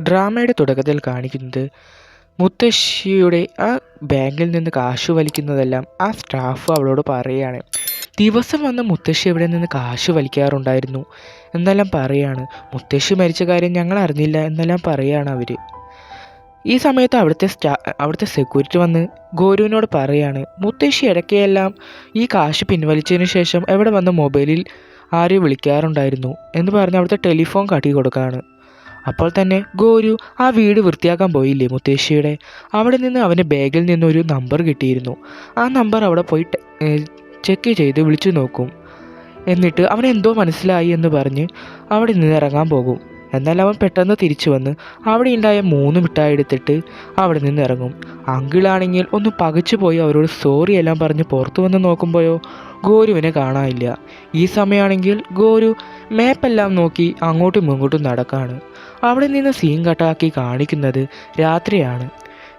ഡ്രാമയുടെ തുടക്കത്തിൽ കാണിക്കുന്നത് മുത്തശ്ശിയുടെ ആ ബാങ്കിൽ നിന്ന് കാശ് വലിക്കുന്നതെല്ലാം ആ സ്റ്റാഫ് അവളോട് പറയുകയാണ് ദിവസം വന്ന് മുത്തശ്ശി ഇവിടെ നിന്ന് കാശ് വലിക്കാറുണ്ടായിരുന്നു? എന്നെല്ലാം പറയാണ്. മുത്തശ്ശി മരിച്ച കാര്യം ഞങ്ങൾ അറിഞ്ഞില്ല എന്നെല്ലാം പറയാണ് അവർ ഈ സമയത്ത് അവിടുത്തെ സ്റ്റാ അവിടുത്തെ സെക്യൂരിറ്റി വന്ന് ഗോരുവിനോട് പറയാണ് മുത്തശ്ശി ഇടയ്ക്കെല്ലാം ഈ കാശ് പിൻവലിച്ചതിന് ശേഷം എവിടെ വന്ന് മൊബൈലിൽ ആരെയും വിളിക്കാറുണ്ടായിരുന്നു? എന്ന് പറഞ്ഞ് അവിടുത്തെ ടെലിഫോൺ കാട്ടി കൊടുക്കുകയാണ്. അപ്പോൾ തന്നെ ഗോരു ആ വീട് വൃത്തിയാക്കാൻ പോയില്ലേ മുത്തശ്ശിയുടെ? അവിടെ നിന്ന് അവന്റെ ബാഗിൽ നിന്നൊരു നമ്പർ കിട്ടിയിരുന്നു. ആ നമ്പർ അവിടെ പോയി ചെക്ക് ചെയ്ത് വിളിച്ചു നോക്കും. എന്നിട്ട് അവൻ എന്തോ മനസ്സിലായി എന്ന് പറഞ്ഞ് അവിടെ നിന്ന് ഇറങ്ങാൻ പോകും. എന്നാൽ അവൻ പെട്ടെന്ന് തിരിച്ചു വന്ന് അവിടെ ഉണ്ടായ മൂന്ന് മിഠായി എടുത്തിട്ട് അവിടെ നിന്ന് ഇറങ്ങും. അങ്കിളാണെങ്കിൽ ഒന്ന് പകച്ചു പോയി അവരോട് സോറി എല്ലാം പറഞ്ഞ് പുറത്തു വന്ന് നോക്കുമ്പോഴോ ഗോരുവിനെ കാണാനില്ല. ഈ സമയമാണെങ്കിൽ ഗോരു മാപ്പെല്ലാം നോക്കി അങ്ങോട്ടും ഇങ്ങോട്ടും നടക്കാണ്. അവിടെ നിന്ന് സീൻ കട്ടാക്കി കാണിക്കുന്നത് രാത്രിയാണ്.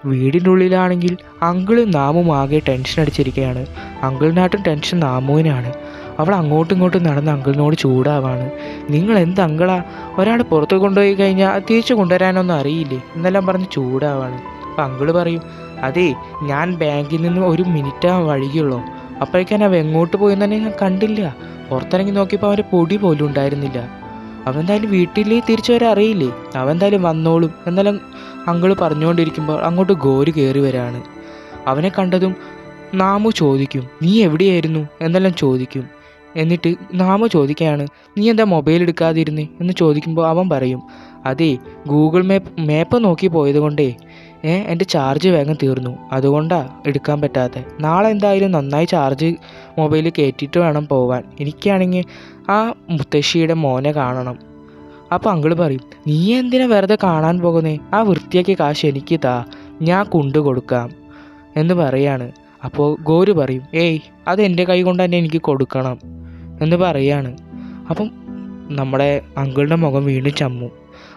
വീടിനുള്ളിലാണെങ്കിൽ അങ്കിളും നാമും ആകെ ടെൻഷൻ അടിച്ചിരിക്കുകയാണ് അങ്കിളിനാട്ടും ടെൻഷൻ നാമുവിനാണ്. അവൾ അങ്ങോട്ടും ഇങ്ങോട്ടും നടന്ന് അങ്കിളിനോട് ചൂടാവാണ്. നിങ്ങൾ എന്ത് അങ്കിളാ? ഒരാൾ പുറത്ത് കൊണ്ടുപോയി കഴിഞ്ഞാൽ തിരിച്ചു കൊണ്ടുവരാനൊന്നും അറിയില്ലേ? എന്നെല്ലാം പറഞ്ഞ് ചൂടാവാണ്. അപ്പം അങ്കിൾ പറയും അതേ ഞാൻ ബാങ്കിൽ നിന്ന് ഒരു മിനിറ്റ് വഴിയുള്ളൂ. അപ്പോഴേക്കാൻ അവ എങ്ങോട്ട് പോയെന്ന് തന്നെ ഞാൻ കണ്ടില്ല. പുറത്തിറങ്ങി നോക്കിയപ്പോൾ അവന്റെ പൊടി പോലും ഉണ്ടായിരുന്നില്ല. അവൻ എന്തായാലും വീട്ടിൽ തിരിച്ചു വരാൻ അറിയില്ലേ അവൻ എന്തായാലും വന്നോളും എന്നാലും അങ്കിൾ പറഞ്ഞുകൊണ്ടിരിക്കുമ്പോൾ അങ്ങോട്ട് ഗോരി കയറി വരാണ്. അവനെ കണ്ടതും നാമു ചോദിക്കും നീ എവിടെയായിരുന്നു? എന്നെല്ലാം ചോദിക്കും. എന്നിട്ട് നാമു ചോദിക്കുകയാണ് നീ എന്താ മൊബൈൽ എടുക്കാതിരുന്നേ? എന്ന് ചോദിക്കുമ്പോൾ അവൻ പറയും അതേ ഗൂഗിൾ മാപ്പ് മാപ്പ് നോക്കി പോയത് കൊണ്ടേ ഏ എന്റെ ചാർജ് വേഗം തീർന്നു. അതുകൊണ്ടാണ് എടുക്കാൻ പറ്റാത്ത. നാളെ എന്തായാലും നന്നായി ചാർജ് മൊബൈലിൽ കയറ്റിയിട്ട് വേണം പോവാൻ. എനിക്കാണെങ്കിൽ ആ മുത്തശ്ശിയുടെ മോനെ കാണണം. അപ്പോൾ അങ്കിൾ പറയും നീ എന്തിനാ വെറുതെ കാണാൻ പോകുന്നേ? ആ വൃത്തിയാക്കിയ കാശ് എനിക്ക് താ. ഞാൻ കൊണ്ടു കൊടുക്കാം. എന്ന് പറയാണ്. അപ്പോൾ ഗോരു പറയും ഏയ് അത് എന്റെ കൈ കൊണ്ട് തന്നെ എനിക്ക് കൊടുക്കണം. എന്ന് പറയാണ്. അപ്പം നമ്മുടെ അങ്കിളുടെ മുഖം വീണ്ടും ചമ്മു.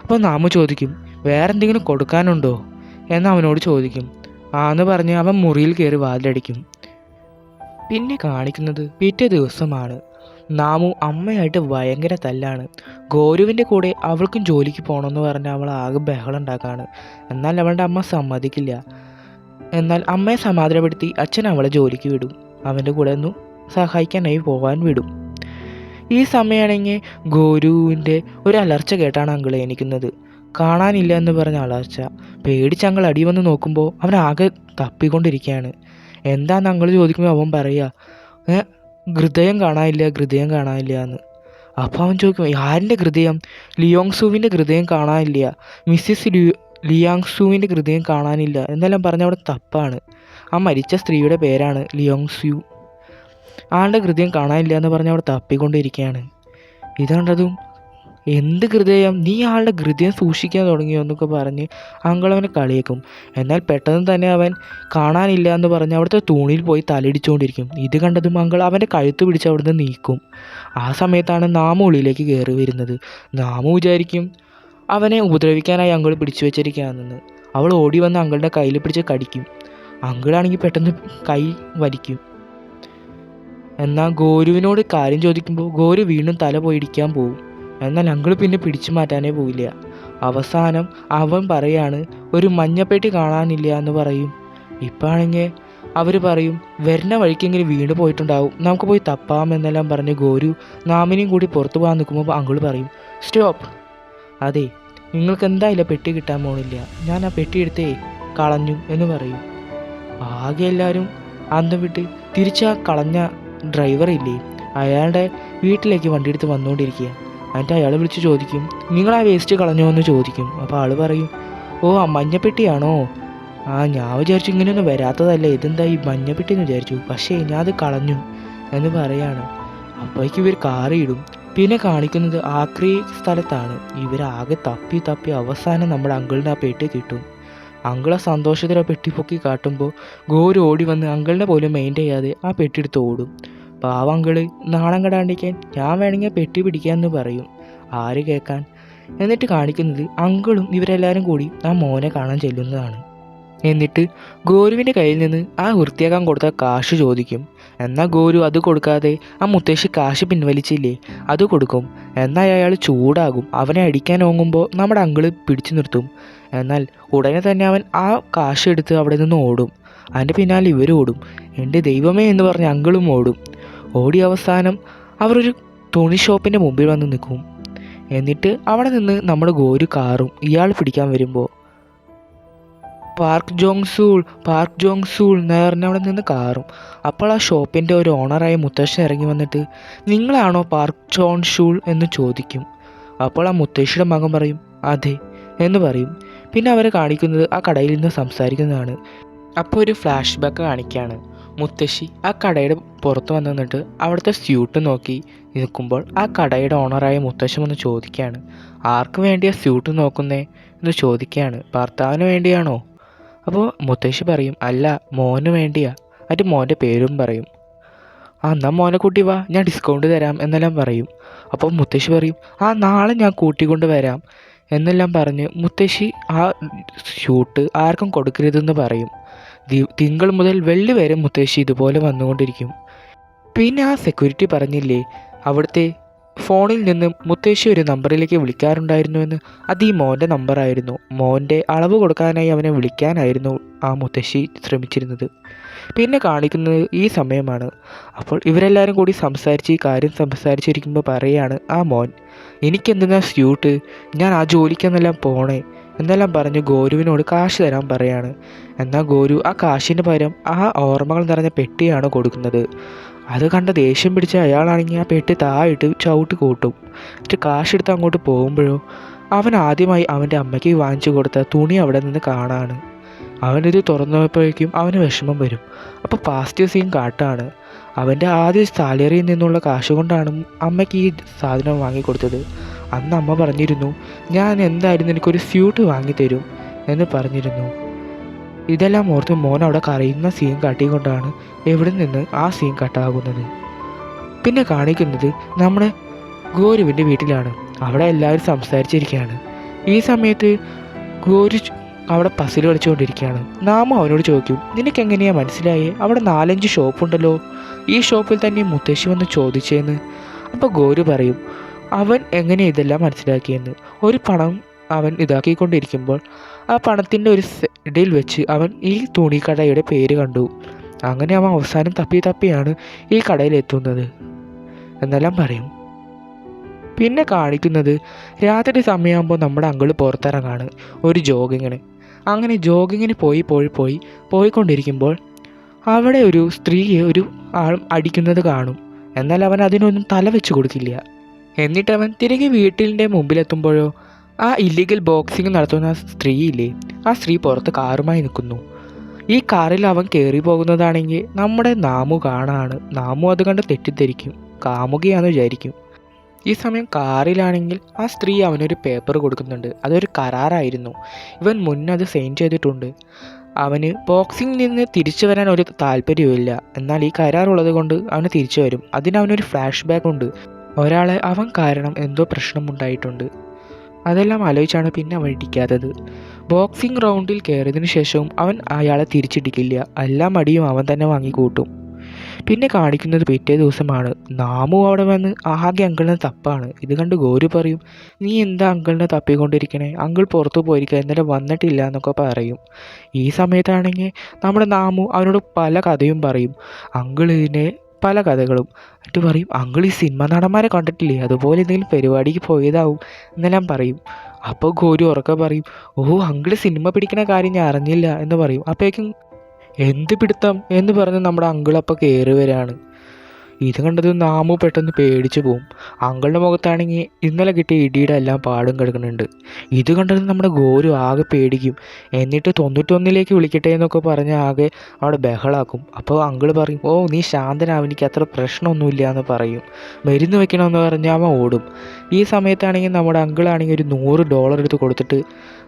അപ്പോൾ നാമ ചോദിക്കും വേറെ എന്തെങ്കിലും കൊടുക്കാനുണ്ടോ? എന്ന് അവനോട് ചോദിക്കും. ആന്ന് പറഞ്ഞ് അവൻ മുറിയിൽ കയറി വാതിലടിക്കും. പിന്നെ കാണിക്കുന്നത് പിറ്റേ ദിവസമാണ്. നാമു അമ്മയായിട്ട് ഭയങ്കര തല്ലാണ്. ഗോരുവിന്റെ കൂടെ അവൾക്കും ജോലിക്ക് പോകണമെന്ന് പറഞ്ഞ് അവൾ ആകെ ബഹളം ഉണ്ടാക്കാണ് എന്നാൽ അവളുടെ അമ്മ സമ്മതിക്കില്ല. എന്നാൽ അമ്മയെ സമാധാനപ്പെടുത്തി അച്ഛൻ അവളെ ജോലിക്ക് വിടും. അവന്റെ കൂടെ ഒന്ന് സഹായിക്കാനായി പോകാൻ വിടും. ഈ സമയമാണെങ്കിൽ ഗോരുവിന്റെ ഒരു അലർച്ച കേട്ടാണ് അങ്കിൾ എണിക്കുന്നത്. കാണാനില്ല എന്ന് പറഞ്ഞ അലർച്ച. പേടിച്ച് അങ്കിൾ അടി വന്ന് നോക്കുമ്പോൾ അവൻ ആകെ തപ്പിക്കൊണ്ടിരിക്കുകയാണ്. എന്താന്ന് അങ്കിൾ ചോദിക്കുമ്പോൾ അവൻ പറയുക ഹൃദയം കാണാനില്ല ഹൃദയം കാണാനില്ല എന്ന്. അപ്പോൾ അവൻ ചോദിക്കും ആരിന്റെ ഹൃദയം? ലിയോങ് സൂവിന്റെ ഹൃദയം കാണാനില്ല. മിസ്സിസ് ലിയോ ലിയാങ് ഹൃദയം കാണാനില്ല. എന്നെല്ലാം പറഞ്ഞ അവിടെ തപ്പാണ്. ആ മരിച്ച സ്ത്രീയുടെ പേരാണ് ലിയോങ് ആളുടെ ഹൃദയം കാണാനില്ല എന്ന് പറഞ്ഞ് അവിടെ തപ്പിക്കൊണ്ടിരിക്കുകയാണ്. ഇത് കണ്ടതും എന്ത് ഹൃദയം? നീ ആളുടെ ഹൃദയം സൂക്ഷിക്കാൻ തുടങ്ങിയോ എന്നൊക്കെ പറഞ്ഞ് അങ്കിൾ അവനെ കളിയേക്കും. എന്നാൽ പെട്ടെന്ന് തന്നെ അവൻ കാണാനില്ല എന്ന് പറഞ്ഞ് അവിടുത്തെ തൂണിൽ പോയി തലയിടിച്ചുകൊണ്ടിരിക്കും. ഇത് കണ്ടതും അങ്കിൾ അവന്റെ കഴുത്ത് പിടിച്ച് അവിടുന്ന് നീക്കും. ആ സമയത്താണ് നാമ ഉള്ളിലേക്ക് കയറി വരുന്നത്. നാമ വിചാരിക്കും അവനെ ഉപദ്രവിക്കാനായി അങ്കൾ പിടിച്ചു വെച്ചിരിക്കുകയാണെന്ന്. അവൾ ഓടി വന്ന് അങ്കിളുടെ കയ്യിൽ പിടിച്ച് കടിക്കും. അങ്കിളാണെങ്കിൽ പെട്ടെന്ന് കൈ വലിക്കും. എന്നാൽ ഗോരുവിനോട് കാര്യം ചോദിക്കുമ്പോൾ ഗോരു വീണ്ടും തല പോയി ഇടിക്കാൻ പോകും എന്നാൽ അങ്കിൾ പിന്നെ പിടിച്ചു മാറ്റാനേ പോയില്ല അവസാനം അവൻ പറയാണ് ഒരു മഞ്ഞപ്പെട്ടി കാണാനില്ല എന്ന് പറയും. ഇപ്പാണെങ്കിൽ അവർ പറയും വരുന്ന വഴിക്കെങ്കിലും വീണ് പോയിട്ടുണ്ടാവും. നമുക്ക് പോയി തപ്പാം എന്നെല്ലാം പറഞ്ഞ് ഗോരു നാമിനെയും കൂടി പുറത്തു പോകാൻ നിൽക്കുമ്പോൾ അങ്കിൾ പറയും സ്റ്റോപ്പ് അതെ നിങ്ങൾക്ക് എന്തായാലും പെട്ടി കിട്ടാൻ പോണില്ല? ഞാൻ ആ പെട്ടി എടുത്തേ കളഞ്ഞു എന്ന് പറയും. ആകെ എല്ലാവരും അന്ന് വിട്ട് തിരിച്ചാ കളഞ്ഞ ഡ്രൈവർ ഇല്ലേ? അയാളുടെ വീട്ടിലേക്ക് വണ്ടി എടുത്ത് വന്നുകൊണ്ടിരിക്കുക എന്നിട്ട് അയാൾ വിളിച്ച് ചോദിക്കും നിങ്ങൾ ആ വേസ്റ്റ് കളഞ്ഞോ എന്ന് ചോദിക്കും. അപ്പോൾ ആൾ പറയും ഓ ആ മഞ്ഞപ്പെട്ടിയാണോ? ആ ഞാൻ വിചാരിച്ചു ഇങ്ങനെയൊന്നും വരാത്തതല്ല ഇതെന്താ ഈ മഞ്ഞപ്പെട്ടി എന്ന് വിചാരിച്ചു? പക്ഷേ ഞാൻ അത് കളഞ്ഞു എന്ന് പറയാണ്. അപ്പോഴേക്കും ഇവർ കാറിയിടും പിന്നെ കാണിക്കുന്നത് ആക്രി സ്ഥലത്താണ്. ഇവരാകെ തപ്പി തപ്പി അവസാനം നമ്മുടെ അങ്കിളിന് ആ പെട്ടി കിട്ടും. അങ്കിളെ സന്തോഷത്തിൽ ആ പെട്ടി പൊക്കി കാട്ടുമ്പോൾ ഗോരു ഓടി വന്ന് അങ്കിളിനെ പോലും മെയിൻ ചെയ്യാതെ ആ പെട്ടി എടുത്ത് ഓടും. പാവ അങ്കിൾ നാണം കടാണ്ടിക്കാൻ ഞാൻ വേണമെങ്കിൽ പെട്ടി പെട്ടി പിടിക്കാമെന്ന് പറയും. ആര് കേൾക്കാൻ? എന്നിട്ട് കാണിക്കുന്നത് അങ്കിളും ഇവരെല്ലാവരും കൂടി ആ മോനെ കാണാൻ ചെല്ലുന്നതാണ്. എന്നിട്ട് ഗോരുവിന്റെ കയ്യിൽ നിന്ന് ആ വൃത്തിയാക്കാൻ കൊടുത്ത കാശ് ചോദിക്കും. എന്നാൽ ഗോരു അത് കൊടുക്കാതെ ആ മുത്തശ്ശി കാശ് പിൻവലിച്ചില്ലേ? അത് കൊടുക്കും. എന്നാൽ അയാൾ ചൂടാകും. അവനെ അടിക്കാൻ ഓങ്ങുമ്പോൾ നമ്മുടെ അങ്കിൾ പിടിച്ചു നിർത്തും. എന്നാൽ ഉടനെ തന്നെ അവൻ ആ കാശ് എടുത്ത് അവിടെ നിന്ന് ഓടും. അതിന്റെ പിന്നാലെ ഇവരോടും. ഓടും എന്റെ ദൈവമേ എന്ന് പറഞ്ഞ് അങ്കിളും ഓടും. ഓടി അവസാനം അവർ ഒരു തുണി ഷോപ്പിന്റെ മുമ്പിൽ വന്ന് നിൽക്കും. എന്നിട്ട് അവിടെ നിന്ന് നമ്മുടെ ഗോരു കാറും ഇയാൾ പിടിക്കാൻ വരുമ്പോൾ പാർക്ക് ജോങ്സൂൾ പാർക്ക് ജോങ്സൂൾ നേറിനവിടെ നിന്ന് കാറും. അപ്പോൾ ആ ഷോപ്പിന്റെ ഒരു ഓണറായ മുത്തശ്ശൻ ഇറങ്ങി വന്നിട്ട് നിങ്ങളാണോ പാർക്ക് ജോൺ ഷൂൾ എന്ന് ചോദിക്കും. അപ്പോൾ ആ മുത്തശ്ശിയുടെ മകൻ പറയും അതെ എന്ന് പറയും. പിന്നെ അവരെ കാണിക്കുന്നത് ആ കടയിൽ നിന്ന് സംസാരിക്കുന്നതാണ്. അപ്പോൾ ഒരു ഫ്ലാഷ് ബാക്ക് കാണിക്കുകയാണ്. മുത്തശ്ശി ആ കടയുടെ പുറത്ത് വന്ന് നിന്നിട്ട് അവിടുത്തെ സ്യൂട്ട് നോക്കി നിൽക്കുമ്പോൾ ആ കടയുടെ ഓണറായ മുത്തശ്ശൻ ഒന്ന് ചോദിക്കുകയാണ് ആർക്ക് വേണ്ടിയാ സ്യൂട്ട് നോക്കുന്നേ? എന്ന് ചോദിക്കുകയാണ് ഭർത്താവിന് വേണ്ടിയാണോ? അപ്പോൾ മുത്തശ്ശി പറയും അല്ല മോന് വേണ്ടിയാ. അതിന്റെ മോന്റെ പേരും പറയും ആ എന്നാൽ മോനെ കൂട്ടി വാ ഞാൻ ഡിസ്കൗണ്ട് തരാം എന്നെല്ലാം പറയും. അപ്പോൾ മുത്തശ്ശി പറയും ആ നാളെ ഞാൻ കൂട്ടിക്കൊണ്ട് വരാം എന്നെല്ലാം പറഞ്ഞ് മുത്തശ്ശി ആ ഷൂട്ട് ആർക്കും കൊടുക്കരുതെന്ന് പറയും. തിങ്കൾ മുതൽ വെള്ളി വരെ മുത്തശ്ശി ഇതുപോലെ വന്നുകൊണ്ടിരിക്കും. പിന്നെ ആ സെക്യൂരിറ്റി പറഞ്ഞില്ലേ അവിടുത്തെ ഫോണിൽ നിന്ന് മുത്തശ്ശി ഒരു നമ്പറിലേക്ക് വിളിക്കാറുണ്ടായിരുന്നുവെന്ന് അത് ഈ മോന്റെ നമ്പറായിരുന്നു. മോന്റെ അളവ് കൊടുക്കാനായി അവനെ വിളിക്കാനായിരുന്നു ആ മുത്തശ്ശി ശ്രമിച്ചിരുന്നത്. പിന്നെ കാണിക്കുന്നത് ഈ സമയമാണ്. അപ്പോൾ ഇവരെല്ലാവരും കൂടി സംസാരിച്ച് ഈ കാര്യം സംസാരിച്ചിരിക്കുമ്പോൾ പറയാണ് ആ മോൻ എനിക്കെന്തെന്നാ സ്യൂട്ട്? ഞാൻ ആ ജോലിക്കെന്നെല്ലാം പോണേ. എന്നെല്ലാം പറഞ്ഞ് ഗോരുവിനോട് കാശ് തരാൻ പറയാണ്. എന്നാൽ ഗോരു ആ കാശിന് പകരം ആ ഓർമ്മകൾ നിറഞ്ഞ പെട്ടിയാണ് കൊടുക്കുന്നത്. അത് കണ്ട ദേഷ്യം പിടിച്ച അയാളാണെങ്കിൽ ആ പെട്ടി താഴിട്ട് ചവിട്ടി കൂട്ടും. എന്നിട്ട് കാശെടുത്ത് അങ്ങോട്ട് പോകുമ്പോഴോ അവൻ ആദ്യമായി അവന്റെ അമ്മയ്ക്ക് വാങ്ങിച്ചു കൊടുത്ത തുണി അവിടെ നിന്ന് കാണാണ്. അവനിത് തുറന്നപ്പോഴേക്കും അവന് വിഷമം വരും. അപ്പോൾ പാസ്റ്റ് സീൻ കാട്ടാണ്. അവന്റെ ആദ്യ സാലറിയിൽ നിന്നുള്ള കാശ് കൊണ്ടാണ് അമ്മയ്ക്ക് ഈ സാധനം വാങ്ങിക്കൊടുത്തത്. അന്ന് അമ്മ പറഞ്ഞിരുന്നു ഞാൻ എന്തായാലും നിനക്കൊരു സ്യൂട്ട് വാങ്ങിത്തരും എന്ന് പറഞ്ഞിരുന്നു. ഇതെല്ലാം ഓർത്ത് മോൻ അവിടെ കരയുന്ന സീൻ കാട്ടിക്കൊണ്ടാണ് എവിടെ നിന്ന് ആ സീൻ കട്ടാകുന്നത്. പിന്നെ കാണിക്കുന്നത് നമ്മുടെ ഗോരുവിന്റെ വീട്ടിലാണ്. അവിടെ എല്ലാവരും സംസാരിച്ചിരിക്കുകയാണ്. ഈ സമയത്ത് ഗോരു അവിടെ പസിൽ കളിച്ചുകൊണ്ടിരിക്കുകയാണ് നാമ അവനോട് ചോദിക്കും നിനക്ക് എങ്ങനെയാ മനസ്സിലായേ? അവിടെ നാലഞ്ച് ഷോപ്പുണ്ടല്ലോ. ഈ ഷോപ്പിൽ തന്നെ മുത്തശ്ശി വന്ന് ചോദിച്ചേന്ന്. അപ്പോൾ ഗോരു പറയും അവൻ എങ്ങനെ ഇതെല്ലാം മനസ്സിലാക്കിയെന്ന് ഒരു പണം അവൻ ഇതാക്കിക്കൊണ്ടിരിക്കുമ്പോൾ ആ പണത്തിന്റെ ഒരു ഇടയിൽ വെച്ച് അവൻ ഈ തുണിക്കടയുടെ പേര് കണ്ടു. അങ്ങനെ അവൻ അവസാനം തപ്പി തപ്പിയാണ് ഈ കടയിൽ എത്തുന്നത്. എന്നെല്ലാം പറയും. പിന്നെ കാണിക്കുന്നത് രാത്രി സമയമാകുമ്പോൾ നമ്മുടെ അങ്കിൾ പുറത്തിറങ്ങാണ്. ഒരു ജോഗിങ്ങിന്. അങ്ങനെ ജോഗിങ്ങിന് പോയി പോയി പോയി പോയിക്കൊണ്ടിരിക്കുമ്പോൾ അവിടെ ഒരു സ്ത്രീയെ ഒരു ആൾ അടിക്കുന്നത് കാണും. എന്നാൽ അവൻ അതിനൊന്നും തല വെച്ച് കൊടുക്കില്ല. എന്നിട്ട് അവൻ തിരികെ വീട്ടിലിന്റെ മുമ്പിലെത്തുമ്പോഴോ ആ ഇല്ലീഗൽ ബോക്സിംഗ് നടത്തുന്ന സ്ത്രീയില്ലേ? ആ സ്ത്രീ പുറത്ത് കാറുമായി നിൽക്കുന്നു. ഈ കാറിൽ അവൻ കയറി പോകുന്നതാണെങ്കിൽ നമ്മുടെ നാമു കാണാണ്. നാമു അത് കണ്ട് തെറ്റിദ്ധരിക്കും. കാമുകയാണെന്ന് വിചാരിക്കും. ഈ സമയം കാറിലാണെങ്കിൽ ആ സ്ത്രീ അവനൊരു പേപ്പർ കൊടുക്കുന്നുണ്ട്. അതൊരു കരാറായിരുന്നു. ഇവൻ മുന്നത് സൈൻ ചെയ്തിട്ടുണ്ട്. അവന് ബോക്സിംഗ് നിന്ന് തിരിച്ചു വരാൻ ഒരു താല്പര്യവുമില്ല. എന്നാൽ ഈ കരാറുള്ളത് കൊണ്ട് അവന് തിരിച്ചു വരും. അതിന് അവനൊരു ഫ്ലാഷ് ബാക്ക് ഉണ്ട്. ഒരാളെ അവൻ കാരണം എന്തോ പ്രശ്നമുണ്ടായിട്ടുണ്ട്. അതെല്ലാം ആലോചിച്ചാണ് പിന്നെ അവൻ ഇടിക്കാത്തത്. ബോക്സിംഗ് റൗണ്ടിൽ കയറിയതിനു ശേഷവും അവൻ അയാളെ തിരിച്ചിടിക്കില്ല. എല്ലാ മടിയും അവൻ തന്നെ വാങ്ങിക്കൂട്ടും. പിന്നെ കാണിക്കുന്നത് പിറ്റേ ദിവസമാണ്. നാമു അവിടെ വന്ന് ആകെ അങ്കിളിനെ തപ്പാണ്. ഇത് കണ്ട് ഗോരു പറയും നീ എന്താ അങ്കിളിനെ തപ്പിക്കൊണ്ടിരിക്കണേ? അങ്കിൾ പുറത്തു പോയിരിക്കുക ഇന്നലെ വന്നിട്ടില്ല എന്നൊക്കെ പറയും. ഈ സമയത്താണെങ്കിൽ നമ്മുടെ നാമു അവനോട് പല കഥയും പറയും. അങ്കിളിനെ പല കഥകളും. എന്നിട്ട് പറയും അങ്കിൾ ഈ സിനിമ നടന്മാരെ കണ്ടിട്ടില്ലേ? അതുപോലെ എന്തെങ്കിലും പരിപാടിക്ക് പോയതാവും എന്നെല്ലാം പറയും. അപ്പോൾ ഗോരു ഉറക്കെ പറയും ഓ അങ്കിൾ സിനിമ പിടിക്കുന്ന കാര്യം ഞാൻ അറിഞ്ഞില്ല എന്ന് പറയും. അപ്പോഴേക്കും എന്ത് പിടുത്തം? എന്ന് പറഞ്ഞ് നമ്മുടെ അങ്കിൾ അപ്പോൾ കയറി വരാണ്. ഇത് കണ്ടത് നാമു പെട്ടെന്ന് പേടിച്ചു പോവും. അങ്കളുടെ മുഖത്താണെങ്കിൽ ഇന്നലെ കിട്ടിയ ഇടിയുടെ എല്ലാം പാടും കിടക്കുന്നുണ്ട്. ഇത് കണ്ടത് നമ്മുടെ ഗോരു ആകെ പേടിക്കും. എന്നിട്ട് തൊണ്ണൂറ്റൊന്നിലേക്ക് വിളിക്കട്ടെ എന്നൊക്കെ പറഞ്ഞ് ആകെ അവിടെ ബഹളാക്കും. അപ്പോൾ അങ്കിൾ പറയും ഓ നീ ശാന്തനാവും. എനിക്ക് അത്ര പ്രശ്നമൊന്നുമില്ല എന്ന് പറയും. മരുന്ന് വെക്കണമെന്ന് പറഞ്ഞ് അവൻ ഓടും. ഈ സമയത്താണെങ്കിൽ നമ്മുടെ അങ്കിളാണെങ്കിൽ ഒരു നൂറ് ഡോളർ എടുത്ത് കൊടുത്തിട്ട്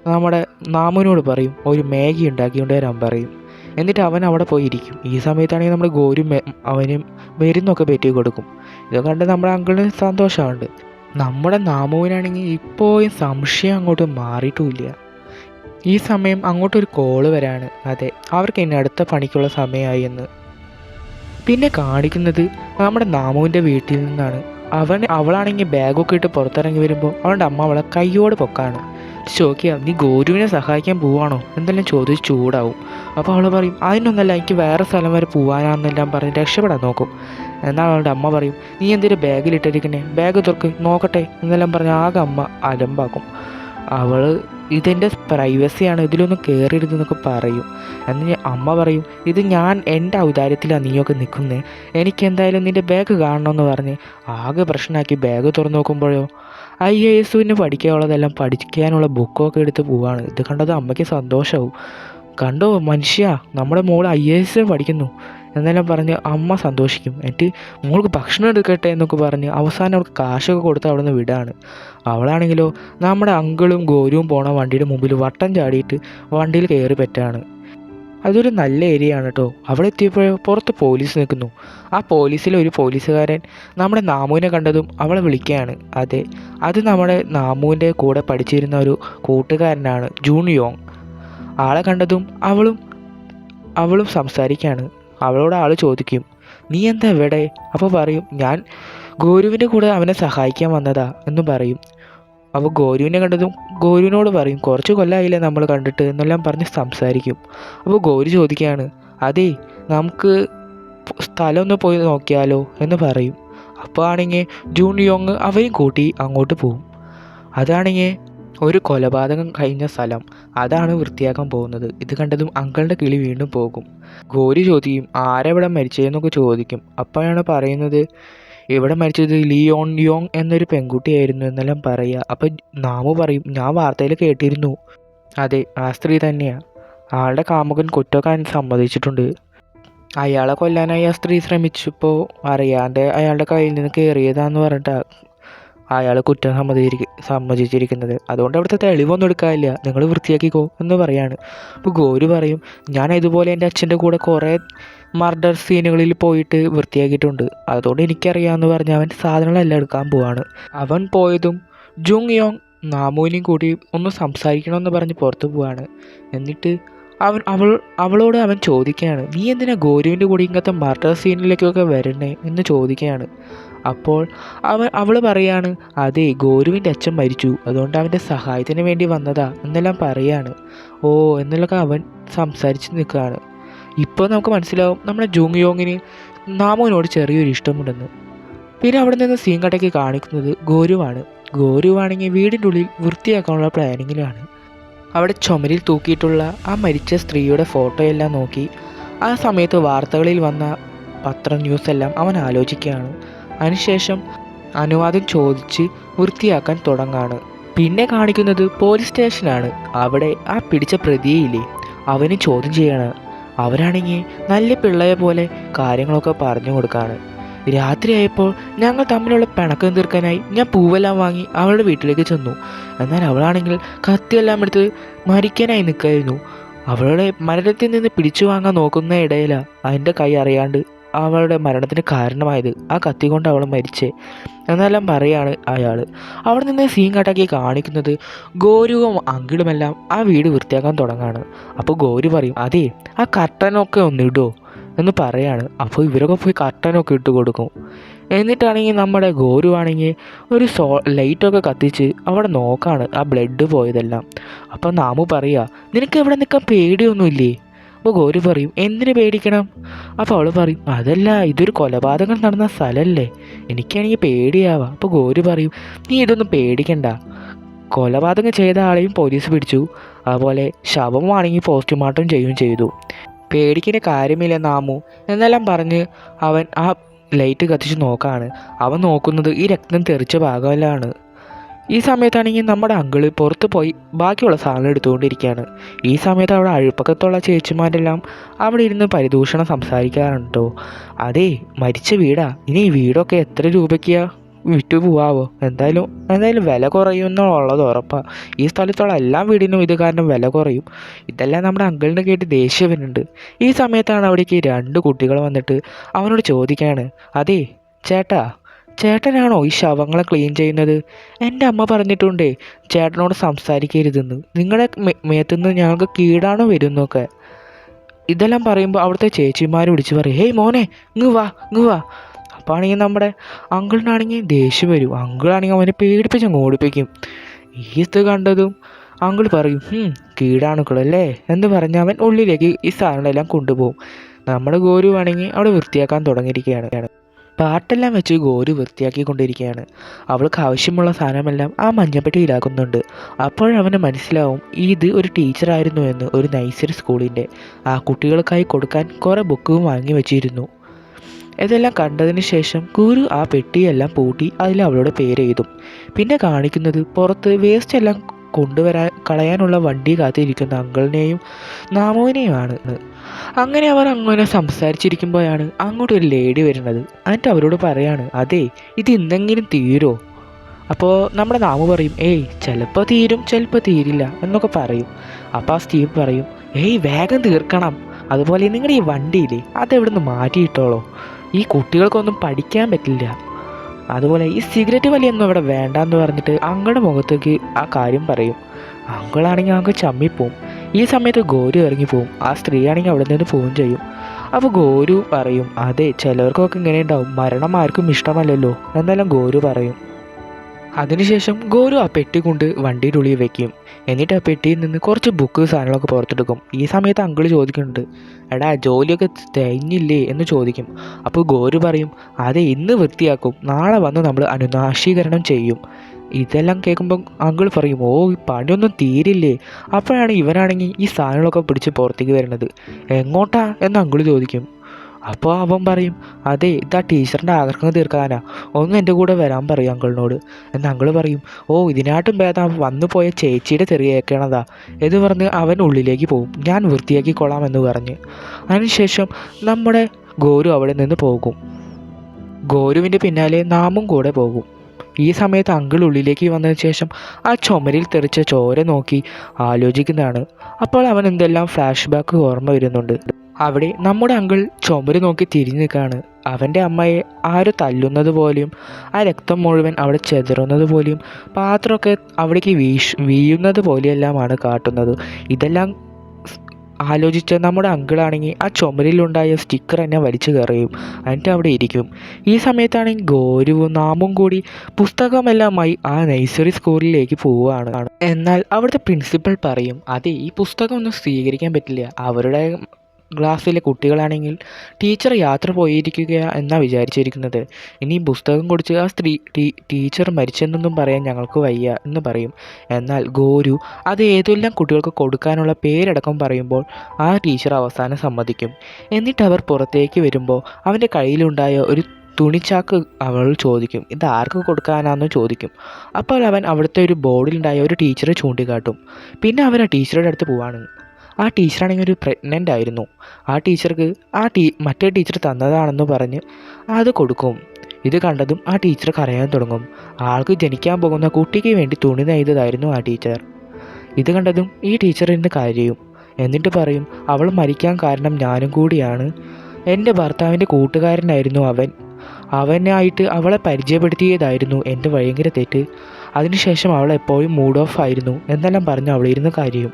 നമ്മുടെ നാമുവിനോട് പറയും. ഒരു മാഗി ഉണ്ടാക്കിക്കൊണ്ട് വരാൻ പറയും. എന്നിട്ട് അവൻ അവിടെ പോയിരിക്കും. ഈ സമയത്താണെങ്കിൽ നമ്മുടെ ഗോരും അവനും മരുന്നൊക്കെ പെറ്റി കൊടുക്കും. ഇത് കണ്ട് നമ്മുടെ അങ്കിളിന് സന്തോഷമുണ്ട്. നമ്മുടെ നാമുവിനാണെങ്കിൽ ഇപ്പോഴും സംശയം അങ്ങോട്ട് മാറിയിട്ടുമില്ല ഈ സമയം അങ്ങോട്ടൊരു കോൾ വരാണ്. അതെ അവർക്ക് ഇനി അടുത്ത പണിക്കുള്ള സമയമായി എന്ന്. പിന്നെ കാണിക്കുന്നത് നമ്മുടെ നാമുവിന്റെ വീട്ടിൽ നിന്നാണ്. അവൻ അവളാണെങ്കിൽ ബാഗൊക്കെ ഇട്ട് പുറത്തിറങ്ങി വരുമ്പോൾ അവളുടെ അമ്മ അവളെ കയ്യോട് പൊക്കാണ്. ചോദിക്കുക നീ ഗോരുവിനെ സഹായിക്കാൻ പോവാണോ? എന്തെല്ലാം ചോദിച്ച് ചൂടാവും. അപ്പോൾ അവൾ പറയും അതിനൊന്നല്ല എനിക്ക് വേറെ സ്ഥലം വരെ പോകാനാണെന്നെല്ലാം പറഞ്ഞ് രക്ഷപ്പെടാൻ നോക്കും. എന്നാൽ അവളുടെ അമ്മ പറയും നീ എന്തിനാ ബാഗിലിട്ടിരിക്കണേ ബാഗ് തുറക്ക് നോക്കട്ടെ എന്നെല്ലാം പറഞ്ഞ് ആകെ അമ്മ അലമ്പാക്കും. അവൾ ഇതെന്റെ പ്രൈവസിയാണ് ഇതിലൊന്നും കയറരുതെന്നൊക്കെ പറയും. എന്ന് അമ്മ പറയും ഇത് ഞാൻ എന്റെ ഔദാര്യത്തിലാണ് നീയൊക്കെ നിൽക്കുന്നത് എനിക്ക് എന്തായാലും നിന്റെ ബാഗ് കാണണമെന്ന് പറഞ്ഞ് ആകെ പ്രശ്നമാക്കി ബാഗ് തുറന്നു നോക്കുമ്പോഴോ ഐ എ എസുവിന് പഠിക്കാനുള്ളതെല്ലാം പഠിക്കാനുള്ള ബുക്കൊക്കെ എടുത്ത് പോവാണ്. ഇത് കണ്ടത് അമ്മയ്ക്ക് സന്തോഷമാവും കണ്ടോ മനുഷ്യ നമ്മുടെ മോൾ ഐ എ എസ് പഠിക്കുന്നു. എന്നെല്ലാം പറഞ്ഞ് അമ്മ സന്തോഷിക്കും. എന്നിട്ട് മോൾക്ക് ഭക്ഷണം എടുക്കട്ടെ എന്നൊക്കെ പറഞ്ഞ് അവസാനം അവൾക്ക് കാശൊക്കെ കൊടുത്ത് അവിടെ നിന്ന് വിടാണ്. അവളാണെങ്കിലോ നമ്മുടെ അങ്കിളും ഗോരുവും പോണ വണ്ടിയുടെ മുമ്പിൽ വട്ടം ചാടിയിട്ട് വണ്ടിയിൽ കയറി പറ്റാണ്. അതൊരു നല്ല ഏരിയ ആണ് കേട്ടോ അവിടെ എത്തിയപ്പോഴേ പുറത്ത് പോലീസ് നിൽക്കുന്നു. ആ പോലീസിലെ ഒരു പോലീസുകാരൻ നമ്മുടെ നാമുവിനെ കണ്ടതും അവളെ വിളിക്കുകയാണ്. അതെ അത് നമ്മുടെ നാമുവിന്റെ കൂടെ പഠിച്ചിരുന്ന ഒരു കൂട്ടുകാരനാണ് ജൂൺ യോങ്. ആളെ കണ്ടതും അവളും അവളും സംസാരിക്കുകയാണ്. അവളോട് ആൾ ചോദിക്കും നീ എന്താ ഇവിടെ? അപ്പോൾ പറയും ഞാൻ ഗോരുവിന്റെ കൂടെ അവനെ സഹായിക്കാൻ വന്നതാ എന്ന് പറയും. അപ്പോൾ ഗോരുവിനെ കണ്ടതും ഗോരുവിനോട് പറയും കുറച്ച് കൊല്ലമായില്ലേ നമ്മൾ കണ്ടിട്ട് എന്നെല്ലാം പറഞ്ഞ് സംസാരിക്കും. അപ്പോൾ ഗോരു ചോദിക്കുകയാണ് അതേ നമുക്ക് സ്ഥലം ഒന്ന് പോയി നോക്കിയാലോ? എന്ന് പറയും. അപ്പോൾ ആണെങ്കിൽ ജൂൺ യോങ് അവയും കൂട്ടി അങ്ങോട്ട് പോകും അതാണെങ്കിൽ ഒരു കൊലപാതകം കഴിഞ്ഞ സ്ഥലം. അതാണ് വൃത്തിയാക്കാൻ പോകുന്നത്. ഇത് കണ്ടതും അങ്കളുടെ കിളി വീണ്ടും പോകും. ഗോരി ചോദിക്കും ആരെവിടെ മരിച്ചതെന്നൊക്കെ ചോദിക്കും. അപ്പോഴാണ് പറയുന്നത് ഇവിടെ മരിച്ചത് ലിയോൺ യോങ് എന്നൊരു പെൺകുട്ടിയായിരുന്നു എന്നെല്ലാം പറയുക. അപ്പം നാമു പറയും ഞാൻ വാർത്തയിൽ കേട്ടിരുന്നു. അതെ ആ സ്ത്രീ തന്നെയാണ് ആളുടെ കാമുകൻ കുറ്റക്കാരൻ സമ്മതിച്ചിട്ടുണ്ട്. അയാളെ കൊല്ലാനായി ആ സ്ത്രീ ശ്രമിച്ചപ്പോൾ അറിയാതെ അയാളുടെ കയ്യിൽ നിന്ന് കയറിയതാന്ന് പറഞ്ഞിട്ടാണ് അയാൾ കുറ്റം സമ്മതിച്ചിരിക്ക സമ്മതിച്ചിരിക്കുന്നത്. അതുകൊണ്ട് അവിടുത്തെ തെളിവൊന്നും എടുക്കാനില്ല. നിങ്ങൾ വൃത്തിയാക്കിക്കോ എന്ന് പറയാണ്. അപ്പോൾ ഗോരു പറയും ഞാൻ ഇതുപോലെ എന്റെ അച്ഛന്റെ കൂടെ കുറേ മർഡർ സീനുകളിൽ പോയിട്ട് വൃത്തിയാക്കിയിട്ടുണ്ട്. അതുകൊണ്ട് എനിക്കറിയാമെന്ന് പറഞ്ഞ് അവൻ സാധനങ്ങളെല്ലാം എടുക്കാൻ പോവാണ്. അവൻ പോയതും ജുങ് യോങ് നാമൂലിയും കൂടി ഒന്ന് സംസാരിക്കണമെന്ന് പറഞ്ഞ് പുറത്തു പോവാണ്. എന്നിട്ട് അവൻ അവൾ അവളോട് അവൻ ചോദിക്കുകയാണ് നീ എന്തിനാ ഗോരുവിന്റെ കൂടി ഇങ്ങനത്തെ മർഡർ സീനിലേക്കൊക്കെ വരണേ? എന്ന് ചോദിക്കുകയാണ്. അപ്പോൾ അവൻ അവൾ പറയാണ് അതെ ഗോരുവിന്റെ അച്ഛൻ മരിച്ചു. അതുകൊണ്ട് അവന്റെ സഹായത്തിന് വേണ്ടി വന്നതാ എന്നെല്ലാം പറയാണ്. ഓ എന്നുള്ളതൊക്കെ അവൻ സംസാരിച്ച് നിൽക്കുകയാണ്. ഇപ്പോൾ നമുക്ക് മനസ്സിലാവും നമ്മുടെ ജൂങ് യോങ്ങിന് നാമോനോട് ചെറിയൊരു ഇഷ്ടമുണ്ടെന്ന്. പിന്നെ അവിടെ നിന്ന് സീൻ കടയ്ക്ക് കാണിക്കുന്നത് ഗോരുവാണ്. ഗോരുവാണെങ്കിൽ വീടിന്റെ ഉള്ളിൽ വൃത്തിയാക്കാനുള്ള പ്ലാനിങ്ങിലാണ്. അവിടെ ചുമരിൽ തൂക്കിയിട്ടുള്ള ആ മരിച്ച സ്ത്രീയുടെ ഫോട്ടോയെല്ലാം നോക്കി ആ സമയത്ത് വാർത്തകളിൽ വന്ന പത്ര ന്യൂസ് എല്ലാം അവൻ ആലോചിക്കുകയാണ്. അതിനുശേഷം അനുവാദം ചോദിച്ച് വൃത്തിയാക്കാൻ തുടങ്ങാണ്. പിന്നെ കാണിക്കുന്നത് പോലീസ് സ്റ്റേഷനാണ്. അവിടെ ആ പിടിച്ച പ്രതിയില്ലേ അവന് ചോദ്യം ചെയ്യാണ്. അവരാണെങ്കിൽ നല്ല പിള്ളയെ പോലെ കാര്യങ്ങളൊക്കെ പറഞ്ഞു കൊടുക്കാണ്. രാത്രിയായപ്പോൾ ഞങ്ങൾ തമ്മിലുള്ള പിണക്കം തീർക്കാനായി ഞാൻ പൂവെല്ലാം വാങ്ങി അവളുടെ വീട്ടിലേക്ക് ചെന്നു. എന്നാൽ അവളാണെങ്കിൽ കത്തിയെല്ലാം എടുത്ത് മരിക്കാനായി നിൽക്കായിരുന്നു. അവളുടെ മരണത്തിൽ നിന്ന് പിടിച്ചു വാങ്ങാൻ നോക്കുന്ന ഇടയിലാണ് അതിന്റെ കൈ അറിയാണ്ട് അവളുടെ മരണത്തിന് കാരണമായത്. ആ കത്തി കൊണ്ട് അവൾ മരിച്ചേ. എന്നെല്ലാം പറയാണ് അയാൾ അവിടെ നിന്ന് സീൻ കട്ടാക്കി കാണിക്കുന്നത് ഗോരുവും അങ്കിളുമെല്ലാം ആ വീട് വൃത്തിയാക്കാൻ തുടങ്ങാണ്. അപ്പോൾ ഗോരു പറയും അതെ ആ കർട്ടനൊക്കെ ഒന്ന് ഇടുമോ എന്ന് പറയാണ്. അപ്പോൾ ഇവരൊക്കെ പോയി കർട്ടനൊക്കെ ഇട്ട് കൊടുക്കും. എന്നിട്ടാണെങ്കിൽ നമ്മുടെ ഗോരു ആണെങ്കിൽ ഒരു സോ ലൈറ്റൊക്കെ കത്തിച്ച് അവിടെ നോക്കാണ് ആ ബ്ലഡ് പോയതെല്ലാം. അപ്പോൾ നാമു പറയുക നിനക്ക് ഇവിടെ നിൽക്കാൻ പേടിയൊന്നുമില്ലേ? അപ്പോൾ ഗോരി പറയും എന്തിനു പേടിക്കണം? അപ്പോൾ അവൾ പറയും അതല്ല ഇതൊരു കൊലപാതകം നടന്ന സ്ഥലമല്ലേ എനിക്കാണെങ്കിൽ പേടിയാവാം. അപ്പോൾ ഗോരി പറയും നീ ഇതൊന്നും പേടിക്കണ്ട. കൊലപാതകം ചെയ്ത ആളെയും പോലീസ് പിടിച്ചു. അതുപോലെ ശവമാണെങ്കിൽ പോസ്റ്റ്മോർട്ടം ചെയ്യുകയും ചെയ്തു. പേടിക്കേണ്ട കാര്യമില്ല നാമു. എന്നെല്ലാം പറഞ്ഞ് അവൻ ആ ലൈറ്റ് കത്തിച്ച് നോക്കാണ്. അവൻ നോക്കുന്നത് ഈ രക്തം തെറിച്ച ഭാഗമെല്ലാണ്. ഈ സമയത്താണെങ്കിൽ നമ്മുടെ അങ്കിൾ പുറത്ത് പോയി ബാക്കിയുള്ള സാധനം എടുത്തുകൊണ്ടിരിക്കുകയാണ്. ഈ സമയത്ത് അവിടെ അഴുപ്പക്കത്തുള്ള ചേച്ചിമാരെല്ലാം അവിടെ ഇരുന്ന് പരിദൂഷണം സംസാരിക്കാറുണ്ടോ? അതേ മരിച്ച വീടാ. ഇനി ഈ വീടൊക്കെ എത്ര രൂപയ്ക്കാ? വിറ്റു പോവാവോ? എന്തായാലും എന്തായാലും വില കുറയുമെന്നുള്ളത് ഉറപ്പാണ് ഈ സ്ഥലത്തുള്ള എല്ലാ വീടിനും ഇത് കാരണം വില കുറയും. ഇതെല്ലാം നമ്മുടെ അങ്കിളിനെ കേട്ട് ദേഷ്യം വരുന്നുണ്ട്. ഈ സമയത്താണ് അവിടേക്ക് രണ്ട് കുട്ടികൾ വന്നിട്ട് അവനോട് ചോദിക്കുകയാണ്. അതേ ചേട്ടാ ചേട്ടനാണോ ഈ ശവങ്ങളെ ക്ലീൻ ചെയ്യുന്നത്? എന്റെ അമ്മ പറഞ്ഞിട്ടുണ്ടേ ചേട്ടനോട് സംസാരിക്കരുതെന്ന്. നിങ്ങളുടെ മേ- മേത്തുനിന്ന് ഞങ്ങൾക്ക് കീടാണോ വരുന്നൊക്കെ? ഇതെല്ലാം പറയുമ്പോൾ അവിടുത്തെ ചേച്ചിമാർ വിളിച്ച് പറയും ഹേയ് മോനെ ഇങ്ങ് വാ ഇങ്ങ് വാ. അപ്പോൾ ആണെങ്കിൽ നമ്മുടെ അങ്കിളിനാണെങ്കിൽ ദേഷ്യം വരും. അങ്കിളാണെങ്കിൽ അവനെ പേടിപ്പിച്ച് അങ്ങ് ഓടിപ്പിക്കും. ഈ ഇത് കണ്ടതും അങ്കിൾ പറയും "ഹും, കീടാണുക്കളല്ലേ? എന്ന് പറഞ്ഞ് അവൻ ഉള്ളിലേക്ക് ഈ സാധനങ്ങളെല്ലാം കൊണ്ടുപോകും. നമ്മുടെ ഗോരു ആണെങ്കിൽ അവിടെ വൃത്തിയാക്കാൻ തുടങ്ങിയിരിക്കുകയാണ്. പാട്ടെല്ലാം വെച്ച് ഗോരു വൃത്തിയാക്കിക്കൊണ്ടിരിക്കുകയാണ് അവൾക്ക് ആവശ്യമുള്ള സാധനമെല്ലാം ആ മഞ്ഞപ്പെട്ടിയിലാക്കുന്നുണ്ട്. അപ്പോഴവന് മനസ്സിലാവും ഇത് ഒരു ടീച്ചറായിരുന്നു എന്ന് ഒരു നൈസർ സ്കൂളിന്റെ ആ കുട്ടികൾക്കായി കൊടുക്കാൻ കുറേ ബുക്കും വാങ്ങി വെച്ചിരുന്നു. ഇതെല്ലാം കണ്ടതിന് ശേഷം ഗുരു ആ പെട്ടിയെല്ലാം പൂട്ടി അതിൽ അവളുടെ പേര് എഴുതും. പിന്നെ കാണിക്കുന്നത് പുറത്ത് വേസ്റ്റ് എല്ലാം കൊണ്ടുവരാൻ കളയാനുള്ള വണ്ടി കാത്തിരിക്കുന്ന അങ്കിളിനെയും നാമുവിനെയുമാണ്. അങ്ങനെ അവർ അങ്ങനെ സംസാരിച്ചിരിക്കുമ്പോഴാണ് അങ്ങോട്ട് ഒരു ലേഡി വരുന്നത്. എന്നിട്ട് അവരോട് പറയാണ് അതെ ഇത് ഇന്നെങ്കിലും തീരോ? അപ്പോൾ നമ്മുടെ നാമു പറയും ഏയ് ചിലപ്പോൾ തീരും ചിലപ്പോൾ തീരില്ല എന്നൊക്കെ പറയും. അപ്പോൾ ആ സ്റ്റീവ് പറയും ഏയ് വേഗം തീർക്കണം. അതുപോലെ നിങ്ങളുടെ ഈ വണ്ടിയില്ലേ അതെവിടെ നിന്ന് മാറ്റിയിട്ടോളോ. ഈ കുട്ടികൾക്കൊന്നും പഠിക്കാൻ പറ്റില്ല. അതുപോലെ ഈ സിഗരറ്റ് വലിയൊന്നും അവിടെ വേണ്ടെന്ന് പറഞ്ഞിട്ട് അങ്ങളുടെ മുഖത്തേക്ക് ആ കാര്യം പറയും. അങ്കിളാണെങ്കിൽ അങ്ങ് ചമ്മിപ്പോവും. ഈ സമയത്ത് ഗോരു ഇറങ്ങി പോവും. ആ സ്ത്രീ ആണെങ്കിൽ അവിടെ നിന്ന് ഫോൺ ചെയ്യും. അപ്പോൾ ഗോരു പറയും അതെ ചിലവർക്കൊക്കെ ഇങ്ങനെ ഉണ്ടാവും. മരണം ആർക്കും ഇഷ്ടമല്ലല്ലോ. എന്നെല്ലാം ഗോരു പറയും. അതിനുശേഷം ഗോരു ആ പെട്ടി കൊണ്ട് വണ്ടിയുടെ ഉള്ളിൽ വെക്കും. എന്നിട്ട് ആ പെട്ടിയിൽ നിന്ന് കുറച്ച് ബുക്ക് സാധനങ്ങളൊക്കെ പുറത്തെടുക്കും. ഈ സമയത്ത് അങ്കിൾ ചോദിക്കുന്നുണ്ട് എടാ ജോലിയൊക്കെ തികഞ്ഞില്ലേ? എന്ന് ചോദിക്കും. അപ്പോൾ ഗോരു പറയും അതെ ഇന്ന് വൃത്തിയാക്കും. നാളെ വന്ന് നമ്മൾ അനുനാശീകരണം ചെയ്യും. ഇതെല്ലാം കേൾക്കുമ്പോൾ അങ്കിൾ പറയും ഓ ഈ പണിയൊന്നും തീരില്ലേ? അപ്പോഴാണ് ഇവനാണെങ്കിൽ ഈ സാധനങ്ങളൊക്കെ പിടിച്ച് പുറത്തേക്ക് വരുന്നത്. എങ്ങോട്ടാ? എന്ന് അങ്കിൾ ചോദിക്കും. അപ്പോൾ അവൻ പറയും അതെ ഇതാ ടീച്ചറിന്റെ ആഗ്രഹം തീർക്കാനാ. ഒന്ന് എന്റെ കൂടെ വരാൻ പറയും അങ്കിളിനോട്. എന്ന് അങ്കിൾ പറയും ഓ ഇതിനായിട്ടും ഭേദം വന്നു പോയ ചേച്ചിയുടെ തെറിയേക്കണതാ. എന്ന് പറഞ്ഞ് അവൻ ഉള്ളിലേക്ക് പോകും ഞാൻ വൃത്തിയാക്കിക്കൊള്ളാം എന്ന് പറഞ്ഞ്. അതിനുശേഷം നമ്മുടെ ഗോരു അവിടെ നിന്ന് പോകും. ഗോരുവിന്റെ പിന്നാലെ നാമും കൂടെ പോകും. ഈ സമയത്ത് അങ്കിൾ ഉള്ളിലേക്ക് വന്നതിന് ശേഷം ആ ചുമരിൽ തെറിച്ച ചോര നോക്കി ആലോചിക്കുന്നതാണ്. അപ്പോൾ അവൻ എന്തെല്ലാം ഫ്ലാഷ് ബാക്ക് ഓർമ്മ വരുന്നുണ്ട്. അവിടെ നമ്മുടെ അങ്കിൾ ചുമര് നോക്കി തിരിഞ്ഞു നിൽക്കുകയാണ്. അവന്റെ അമ്മയെ ആര് തല്ലുന്നത് പോലെയും ആ രക്തം മുഴുവൻ അവിടെ ചെതറുന്നത് പോലെയും പാത്രമൊക്കെ അവിടേക്ക് വീശ് വീഴുന്നത് പോലെയെല്ലാമാണ് കാട്ടുന്നത്. ഇതെല്ലാം ആലോചിച്ച നമ്മുടെ അങ്കിളാണെങ്കിൽ ആ ചുമരിലുണ്ടായ സ്റ്റിക്കർ എന്നെ വലിച്ചു കയറിയും എന്നിട്ട് അവിടെ ഇരിക്കും. ഈ സമയത്താണെങ്കിൽ ഗോരുവും നാമും കൂടി പുസ്തകമെല്ലാമായി ആ നഴ്സറി സ്കൂളിലേക്ക് പോവുകയാണ്. എന്നാൽ അവിടുത്തെ പ്രിൻസിപ്പൽ പറയും അതെ ഈ പുസ്തകം ഒന്നും സ്വീകരിക്കാൻ പറ്റില്ല. അവരുടെ ക്ലാസ്സിലെ കുട്ടികളാണെങ്കിൽ ടീച്ചർ യാത്ര പോയിരിക്കുക എന്നാണ് വിചാരിച്ചിരിക്കുന്നത്. ഇനി പുസ്തകം കൊടുത്ത് ആ സ്ത്രീ ടീച്ചർ മരിച്ചെന്നൊന്നും പറയാൻ ഞങ്ങൾക്ക് വയ്യ എന്ന് പറയും. എന്നാൽ ഗോരു അത് ഏതെല്ലാം കുട്ടികൾക്ക് കൊടുക്കാനുള്ള പേരടക്കം പറയുമ്പോൾ ആ ടീച്ചർ അവസാനം സമ്മതിക്കും. എന്നിട്ട് അവർ പുറത്തേക്ക് വരുമ്പോൾ അവന്റെ കയ്യിലുണ്ടായ ഒരു തുണിച്ചാക്ക് അവൾ ചോദിക്കും ഇത് ആർക്ക് കൊടുക്കാനാണെന്ന് ചോദിക്കും. അപ്പോൾ അവൻ അവിടുത്തെ ഒരു ബോർഡിലുണ്ടായ ഒരു ടീച്ചറെ ചൂണ്ടിക്കാട്ടും. പിന്നെ അവർ ആ ടീച്ചറുടെ അടുത്ത് പോവാണ്. ആ ടീച്ചറാണെങ്കിൽ ഒരു പ്രഗ്നന്റ് ആയിരുന്നു. ആ ടീച്ചർക്ക് ആ ടീ മറ്റേ ടീച്ചർ തന്നതാണെന്ന് പറഞ്ഞ് അത് കൊടുക്കും. ഇത് കണ്ടതും ആ ടീച്ചർ കരയാൻ തുടങ്ങും. ആൾക്ക് ജനിക്കാൻ പോകുന്ന കുട്ടിക്ക് വേണ്ടി തുണി നെയ്തതായിരുന്നു ആ ടീച്ചർ. ഇത് കണ്ടതും ഈ ടീച്ചർ ഇന്ന് കരയും. എന്നിട്ട് പറയും അവൾ മരിക്കാൻ കാരണം ഞാനും കൂടിയാണ്. എന്റെ ഭർത്താവിന്റെ കൂട്ടുകാരനായിരുന്നു അവൻ. അവനായിട്ട് അവളെ പരിചയപ്പെടുത്തിയതായിരുന്നു എന്റെ ഭയങ്കര തെറ്റ്. അതിനുശേഷം അവൾ എപ്പോഴും മൂഡ് ഓഫ് ആയിരുന്നു. എന്നെല്ലാം പറഞ്ഞു അവൾ ഇരുന്ന് കാര്യം.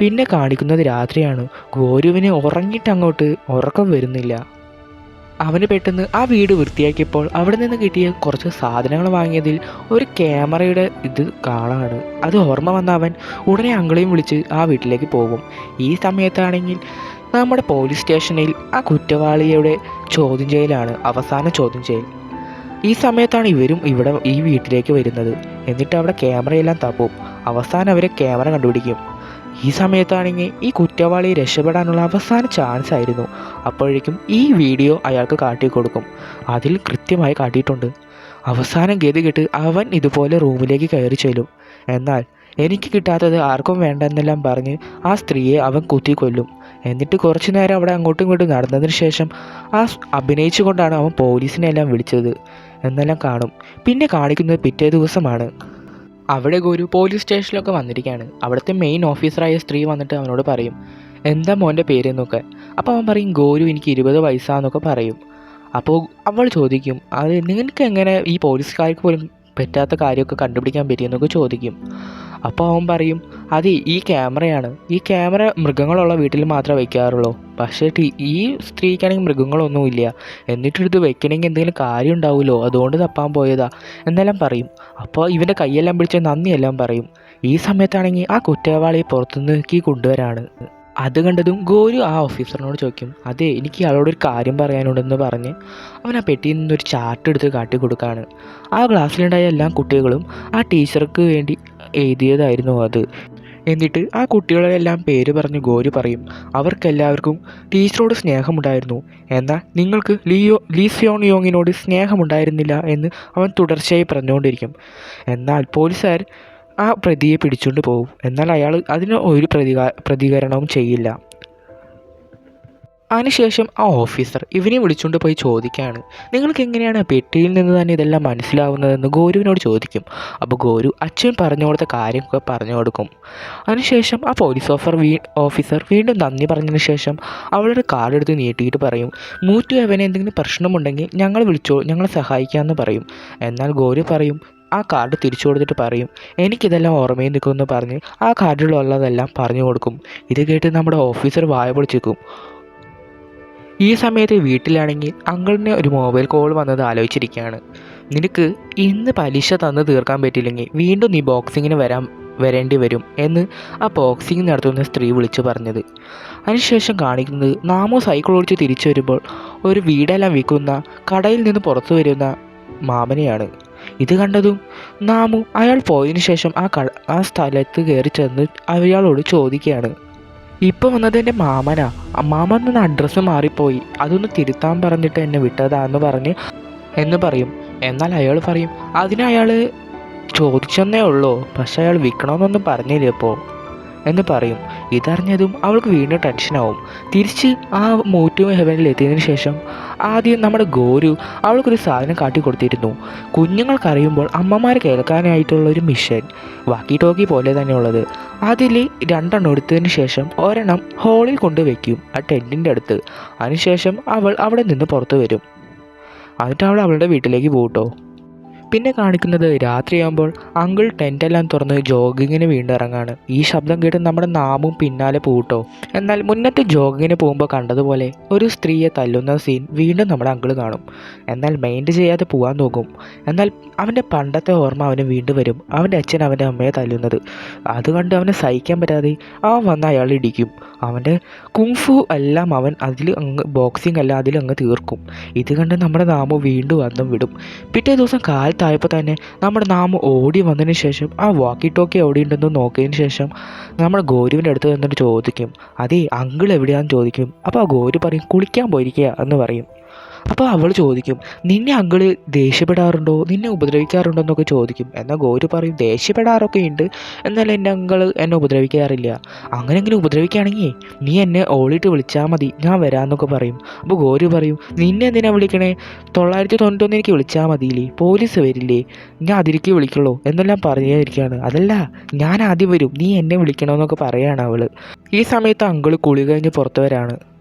പിന്നെ കാണിക്കുന്നത് രാത്രിയാണ്. ഗോരുവിന് ഉറങ്ങിയിട്ട് അങ്ങോട്ട് ഉറക്കം വരുന്നില്ല. അവന് പെട്ടെന്ന് ആ വീട് വൃത്തിയാക്കിയപ്പോൾ അവിടെ നിന്ന് കിട്ടിയ കുറച്ച് സാധനങ്ങൾ വാങ്ങിയതിൽ ഒരു ക്യാമറയുടെ ഇത് കാണാണ്. അത് ഓർമ്മ വന്ന അവൻ ഉടനെ അങ്കിളെയും വിളിച്ച് ആ വീട്ടിലേക്ക് പോകും. ഈ സമയത്താണെങ്കിൽ നമ്മുടെ പോലീസ് സ്റ്റേഷനിൽ ആ കുറ്റവാളിയുടെ ചോദ്യം ചെയ്യലാണ് അവസാന ചോദ്യം ചെയ്യൽ. ഈ സമയത്താണ് ഇവരും ഇവിടെ ഈ വീട്ടിലേക്ക് വരുന്നത്. എന്നിട്ട് അവിടെ ക്യാമറയെല്ലാം തപ്പും. അവസാനം അവരെ ക്യാമറ കണ്ടുപിടിക്കും. ഈ സമയത്താണെങ്കിൽ ഈ കുറ്റവാളി രക്ഷപ്പെടാനുള്ള അവസാന ചാൻസ് ആയിരുന്നു. അപ്പോഴേക്കും ഈ വീഡിയോ അയാൾക്ക് കാട്ടിക്കൊടുക്കും. അതിൽ കൃത്യമായി കാട്ടിയിട്ടുണ്ട്. അവസാനം ഗതി കെട്ട് അവൻ ഇതുപോലെ റൂമിലേക്ക് കയറി ചെല്ലും. എന്നാൽ എനിക്ക് കിട്ടാത്തത് ആർക്കും വേണ്ടെന്നെല്ലാം പറഞ്ഞ് ആ സ്ത്രീയെ അവൻ കുത്തിക്കൊല്ലും. എന്നിട്ട് കുറച്ചു നേരം അവിടെ അങ്ങോട്ടും ഇങ്ങോട്ടും നടന്നതിന് ശേഷം ആ അഭിനയിച്ചുകൊണ്ടാണ് അവൻ പോലീസിനെ എല്ലാം വിളിച്ചത്. എന്നെല്ലാം കാണും. പിന്നെ കാണിക്കുന്നത് പിറ്റേ ദിവസമാണ്. അവിടെ ഗുരു പോലീസ് സ്റ്റേഷനിലൊക്കെ വന്നിരിക്കുകയാണ്. അവിടുത്തെ മെയിൻ ഓഫീസറായ സ്ത്രീ വന്നിട്ട് അവനോട് പറയും എന്താ മോന്റെ പേര് എന്നൊക്കെ അപ്പോൾ അവൻ പറയും ഗോരു എനിക്ക് ഇരുപത് വയസ്സാന്നൊക്കെ പറയും. അപ്പോൾ അവൾ ചോദിക്കും അത് നിങ്ങൾക്ക് എങ്ങനെ ഈ പോലീസുകാർക്ക് പോലും പറ്റാത്ത കാര്യമൊക്കെ കണ്ടുപിടിക്കാൻ പറ്റിയെന്നൊക്കെ ചോദിക്കും. അപ്പോൾ അവൻ പറയും അത് ഈ ക്യാമറയാണ്. ഈ ക്യാമറ മൃഗങ്ങളുള്ള വീട്ടിൽ മാത്രമേ വയ്ക്കാറുള്ളൂ. പക്ഷേ ഈ സ്ത്രീക്കാണെങ്കിൽ മൃഗങ്ങളൊന്നുമില്ല എന്നിട്ടിത് വെക്കണമെങ്കിൽ എന്തെങ്കിലും കാര്യം ഉണ്ടാവുമല്ലോ. അതുകൊണ്ട് തപ്പാൻ പോയതാ. എന്നെല്ലാം പറയും. അപ്പോൾ ഇവന്റെ കൈയെല്ലാം പിടിച്ച് നന്ദിയെല്ലാം പറയും. ഈ സമയത്താണെങ്കിൽ ആ കുറ്റവാളിയെ പുറത്തുനിന്ന് കൊണ്ടുവരാണ്. അത് കണ്ടതും ഗോരു ആ ഓഫീസറിനോട് ചോദിക്കും അതെ എനിക്ക് ഇയാളോടൊരു കാര്യം പറയാനുണ്ടെന്ന് പറഞ്ഞ് അവൻ ആ പെട്ടിയിൽ നിന്നൊരു ചാർട്ട് എടുത്ത് കാട്ടി കൊടുക്കുകയാണ് ആ ക്ലാസ്സിലുണ്ടായ എല്ലാ കുട്ടികളും ആ ടീച്ചർക്ക് വേണ്ടി എഴുതിയതായിരുന്നു അത്. എന്നിട്ട് ആ കുട്ടികളെല്ലാം പേര് പറഞ്ഞ് ഗോരു പറയും അവർക്കെല്ലാവർക്കും ടീച്ചറോട് സ്നേഹമുണ്ടായിരുന്നു. എന്നാൽ നിങ്ങൾക്ക് ലിയോ ലീസിയോൺ യോങ്ങിനോട് സ്നേഹമുണ്ടായിരുന്നില്ല എന്ന് അവൻ തുടർച്ചയായി പറഞ്ഞുകൊണ്ടിരിക്കും. എന്നാൽ പോലീസുകാർ ആ പ്രതിയെ പിടിച്ചുകൊണ്ട് പോകും എന്നാൽ അയാൾ അതിന് ഒരു പ്രതികാ പ്രതികരണവും ചെയ്യില്ല. അതിനുശേഷം ആ ഓഫീസർ ഇവനെ വിളിച്ചുകൊണ്ട് പോയി ചോദിക്കുകയാണ് നിങ്ങൾക്ക് എങ്ങനെയാണ് പെട്ടിയിൽ നിന്ന് തന്നെ ഇതെല്ലാം മനസ്സിലാവുന്നതെന്ന് ഗോരുവിനോട് ചോദിക്കും. അപ്പോൾ ഗോരു അച്ഛൻ പറഞ്ഞു കൊടുത്ത കാര്യമൊക്കെ പറഞ്ഞു കൊടുക്കും. അതിനുശേഷം ആ പോലീസ് ഓഫർ വീ ഓഫീസർ വീണ്ടും നന്ദി പറഞ്ഞതിന് ശേഷം അവളുടെ കാർഡെടുത്ത് നീട്ടിയിട്ട് പറയും. മൂറ്റു അവന് എന്തെങ്കിലും പ്രശ്നമുണ്ടെങ്കിൽ ഞങ്ങൾ വിളിച്ചോ ഞങ്ങളെ സഹായിക്കാമെന്ന് പറയും. എന്നാൽ ഗോരു പറയും ആ കാർഡ് തിരിച്ചു കൊടുത്തിട്ട് പറയും എനിക്കിതെല്ലാം ഓർമ്മയിൽ നിൽക്കുമെന്ന് പറഞ്ഞ് ആ കാർഡിലുള്ളതെല്ലാം പറഞ്ഞു കൊടുക്കും. ഇത് കേട്ട് നമ്മുടെ ഓഫീസർ വായ പൊളിച്ചേക്കും ഈ സമയത്ത് വീട്ടിലാണെങ്കിൽ അങ്കിളിന് ഒരു മൊബൈൽ കോൾ വന്നത് ആലോചിച്ചിരിക്കുകയാണ്. നിനക്ക് ഇന്ന് പലിശ തന്ന് തീർക്കാൻ പറ്റില്ലെങ്കിൽ വീണ്ടും നീ ബോക്സിങ്ങിന് വരാൻ വരേണ്ടി വരും എന്ന് ആ ബോക്സിംഗ് നടത്തുന്ന സ്ത്രീ വിളിച്ചു പറഞ്ഞത്. അതിനുശേഷം കാണിക്കുന്നത് നാമോ സൈക്കിൾ ഓടിച്ച് തിരിച്ചു വരുമ്പോൾ ഒരു വീടെല്ലാം വിൽക്കുന്ന കടയിൽ നിന്ന് പുറത്തു വരുന്ന മാമനെയാണ്. ഇത് കണ്ടതും നാമു അയാൾ പോയതിനു ശേഷം ആ കള ആ സ്ഥലത്ത് കയറി ചെന്ന് അയാളോട് ചോദിക്കുകയാണ്. ഇപ്പം വന്നത് എന്റെ മാമനാ. മാമൻ നിന്ന് അഡ്രസ്സ് മാറിപ്പോയി. അതൊന്ന് തിരുത്താൻ പറഞ്ഞിട്ട് എന്നെ വിട്ടതാന്ന് പറഞ്ഞ് എന്ന് പറയും. എന്നാൽ അയാൾ പറയും അതിന് അയാൾ ചോദിച്ചെന്നേ ഉള്ളൂ. പക്ഷെ അയാൾ വിൽക്കണമെന്നൊന്നും പറഞ്ഞില്ല ഇപ്പോൾ എന്ന് പറയും. ഇതറിഞ്ഞതും അവൾക്ക് വീണ്ടും ടെൻഷനാവും തിരിച്ച് ആ മൂറ്റു ഹെവനിൽ എത്തിയതിനു ശേഷം ആദ്യം നമ്മുടെ ഗോരു അവൾക്കൊരു സാധനം കാട്ടി കൊടുത്തിരുന്നു. കുഞ്ഞുങ്ങൾ കരയുമ്പോൾ അമ്മമാർ കേൾക്കാനായിട്ടുള്ള ഒരു മിഷൻ വാക്കി ടോക്കി പോലെ തന്നെയുള്ളത്. അതിൽ രണ്ടെണ്ണം എടുത്തതിന് ശേഷം ഒരെണ്ണം ഹോളിൽ കൊണ്ടുവയ്ക്കും ആ ടെന്റിന്റെ അടുത്ത്. അതിനുശേഷം അവൾ അവിടെ നിന്ന് പുറത്തു വരും. എന്നിട്ട് അവൾ അവളുടെ വീട്ടിലേക്ക് പോകട്ടോ പിന്നെ കാണിക്കുന്നത് രാത്രിയാകുമ്പോൾ അങ്കിൾ ടെന്റെല്ലാം തുറന്ന് ജോഗിങ്ങിന് വീണ്ടും ഇറങ്ങാണ്. ഈ ശബ്ദം കേട്ട് നമ്മുടെ നാമും പിന്നാലെ പൂട്ടോ. എന്നാൽ മുന്നത്തെ ജോഗിങ്ങിന് പോകുമ്പോൾ കണ്ടതുപോലെ ഒരു സ്ത്രീയെ തല്ലുന്ന സീൻ വീണ്ടും നമ്മുടെ അങ്കിൾ കാണും. എന്നാൽ മൈൻഡ് ചെയ്യാതെ പോകാൻ നോക്കും. എന്നാൽ അവന്റെ പണ്ടത്തെ ഓർമ്മ അവന് വീണ്ടും വരും. അവന്റെ അച്ഛൻ അവന്റെ അമ്മയെ തല്ലുന്നത്. അത് കണ്ട് അവനെ സഹിക്കാൻ പറ്റാതെ അവൻ വന്ന് അയാൾ ഇടിക്കും. അവന്റെ കുങ്ഫു എല്ലാം അവൻ അതിൽ അങ്ങ് ബോക്സിംഗ് അല്ല അതിൽ അങ്ങ് തീർക്കും. ഇത് കണ്ട് നമ്മുടെ നാമം വീണ്ടും അന്തം വിടും. പിറ്റേ ദിവസം കാലത്തായപ്പോൾ തന്നെ നമ്മുടെ നാമ ഓടി വന്നതിന് ശേഷം ആ വാക്കി ടോക്കി എവിടെ ഉണ്ടെന്ന് നോക്കിയതിന് ശേഷം നമ്മൾ ഗോരുവിന്റെ അടുത്ത് നിന്നിട്ട് ചോദിക്കും അതേ അങ്കിൾ എവിടെയാണെന്ന് ചോദിക്കും. അപ്പോൾ ആ ഗോരു പറയും കുളിക്കാൻ പോയിരിക്കുക എന്ന് പറയും. അപ്പോൾ അവൾ ചോദിക്കും നിന്നെ അങ്കിൾ ദേഷ്യപ്പെടാറുണ്ടോ? നിന്നെ ഉപദ്രവിക്കാറുണ്ടോ? എന്നൊക്കെ ചോദിക്കും. എന്നാൽ ഗോരു പറയും ദേഷ്യപ്പെടാറൊക്കെ ഉണ്ട്. എന്നാൽ എന്റെ അങ്കിൾ എന്നെ ഉപദ്രവിക്കാറില്ല. അങ്ങനെങ്കിലും ഉപദ്രവിക്കുകയാണെങ്കിൽ നീ എന്നെ ഓളിട്ട് വിളിച്ചാൽ മതി. ഞാൻ വരാമെന്നൊക്കെ പറയും. അപ്പോൾ ഗോരു പറയും നിന്നെ എന്തിനാ വിളിക്കണേ? തൊള്ളായിരത്തി തൊണ്ണൂറ്റൊന്ന് എനിക്ക് വിളിച്ചാൽ മതിയില്ലേ? പോലീസ് വരില്ലേ? ഞാൻ അതിലേക്ക് വിളിക്കുള്ളൂ. എന്നെല്ലാം പറഞ്ഞിരിക്കുകയാണ് അതല്ല ഞാൻ ആദ്യം വരും. നീ എന്നെ വിളിക്കണമെന്നൊക്കെ പറയാണ് അവൾ. ഈ സമയത്ത് അങ്കിൾ കുളി കഴിഞ്ഞ് പുറത്തു വരാണ്.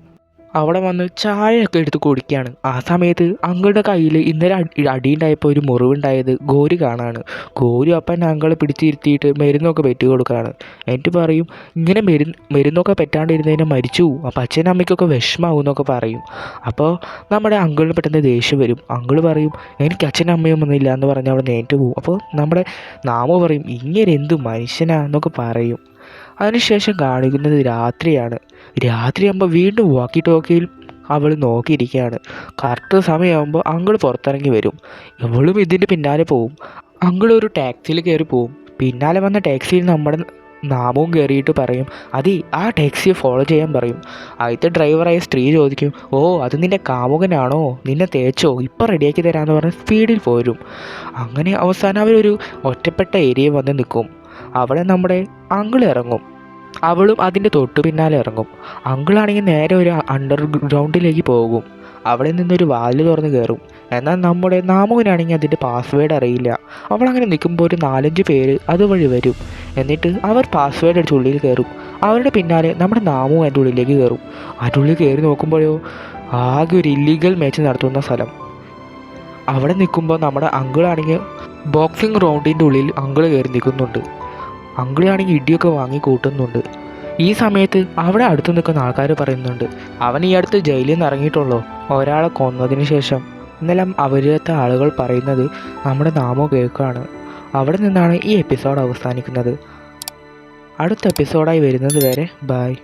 അവിടെ വന്ന് ചായയൊക്കെ എടുത്ത് കുടിക്കുകയാണ്. ആ സമയത്ത് അങ്കിളുടെ കയ്യിൽ ഇന്നലെ അടി അടിയുണ്ടായപ്പോൾ ഒരു മുറിവുണ്ടായത് ഗോരി കാണാണ്. ഗോരി അപ്പം അങ്കളെ പിടിച്ചിരുത്തിയിട്ട് മരുന്നൊക്കെ പെറ്റി കൊടുക്കുകയാണ്. എന്നിട്ട് പറയും ഇങ്ങനെ മരുന്ന് മരുന്നൊക്കെ പെറ്റാണ്ടിരുന്നതിനെ മരിച്ചു അപ്പം അച്ഛനും അമ്മയ്ക്കൊക്കെ വിഷമാവും എന്നൊക്കെ പറയും. അപ്പോൾ നമ്മുടെ അങ്കിളിന് പെട്ടെന്ന് ദേഷ്യം വരും. അങ്കിൾ പറയും എനിക്ക് അച്ഛനും അമ്മയും ഒന്നുമില്ല എന്ന് പറഞ്ഞ് അവിടെ നേരിട്ട് പോകും അപ്പോൾ നമ്മുടെ നാമോ പറയും ഇങ്ങനെ എന്ത് മനുഷ്യനാന്നൊക്കെ പറയും. അതിനുശേഷം കാണിക്കുന്നത് രാത്രിയാണ്. രാത്രിയാകുമ്പോൾ വീണ്ടും വാക്കി ടോക്കിയിൽ അവൾ നോക്കിയിരിക്കുകയാണ്. കറക്റ്റ് സമയമാകുമ്പോൾ അങ്കിൾ പുറത്തിറങ്ങി വരും. ഇവളും ഇതിന്റെ പിന്നാലെ പോവും. അങ്കിൾ ഒരു ടാക്സിയിൽ കയറി പോവും. പിന്നാലെ വന്ന ടാക്സിയിൽ നമ്മുടെ നാമവും കയറിയിട്ട് പറയും അതി ആ ടാക്സിയെ ഫോളോ ചെയ്യാൻ പറയും. ആദ്യത്തെ ഡ്രൈവറായ സ്ത്രീ ചോദിക്കും ഓ അത് നിന്റെ കാമുകനാണോ? നിന്നെ തേച്ചോ? ഇപ്പം റെഡിയാക്കി തരാമെന്ന് പറഞ്ഞ് സ്പീഡിൽ പോരും. അങ്ങനെ അവസാനം അവരൊരു ഒറ്റപ്പെട്ട ഏരിയ വന്ന് നിൽക്കും. അവിടെ നമ്മുടെ അങ്കിൾ ഇറങ്ങും. അവളും അതിന്റെ തൊട്ടു പിന്നാലെ ഇറങ്ങും. അങ്കിളാണെങ്കിൽ നേരെ ഒരു അണ്ടർഗ്രൗണ്ടിലേക്ക് പോകും. അവിടെ നിന്നൊരു വാൽ തുറന്ന് കയറും എന്നാൽ നമ്മുടെ നാമുവിനാണെങ്കിൽ അതിന്റെ പാസ്വേഡ് അറിയില്ല. അവളങ്ങനെ നിൽക്കുമ്പോൾ ഒരു നാലഞ്ച് പേര് അതുവഴി വരും. എന്നിട്ട് അവർ പാസ്വേഡ് അടിച്ച് ഉള്ളിൽ കയറും. അവരുടെ പിന്നാലെ നമ്മുടെ നാമു അതിന്റെ ഉള്ളിലേക്ക് കയറും. അതിന്റെ ഉള്ളിൽ കയറി നോക്കുമ്പോഴോ ആകെ ഒരു ഇല്ലീഗൽ മാച്ച് നടത്തുന്ന സ്ഥലം. അവിടെ നിൽക്കുമ്പോൾ നമ്മുടെ അങ്കിളാണെങ്കിൽ ബോക്സിംഗ് റൗണ്ടിന്റെ ഉള്ളിൽ അങ്കിൾ കയറി നിൽക്കുന്നുണ്ട്. അങ്കിളാണെങ്കിൽ ഇടിയൊക്കെ വാങ്ങി കൂട്ടുന്നുണ്ട്. ഈ സമയത്ത് അവിടെ അടുത്ത് നിൽക്കുന്ന ആൾക്കാർ പറയുന്നുണ്ട് അവൻ ഈ അടുത്ത് ജയിലിൽ നിന്ന് ഇറങ്ങിയിട്ടുള്ളൂ? ഒരാളെ കൊന്നതിന് ശേഷം. എന്നെല്ലാം അവരത്തെ ആളുകൾ പറയുന്നത് നമ്മുടെ നാമോ കേൾക്കുകയാണ് അവിടെ നിന്നാണ് ഈ എപ്പിസോഡ് അവസാനിക്കുന്നത്. അടുത്ത എപ്പിസോഡായി വരുന്നത് വരെ ബായ്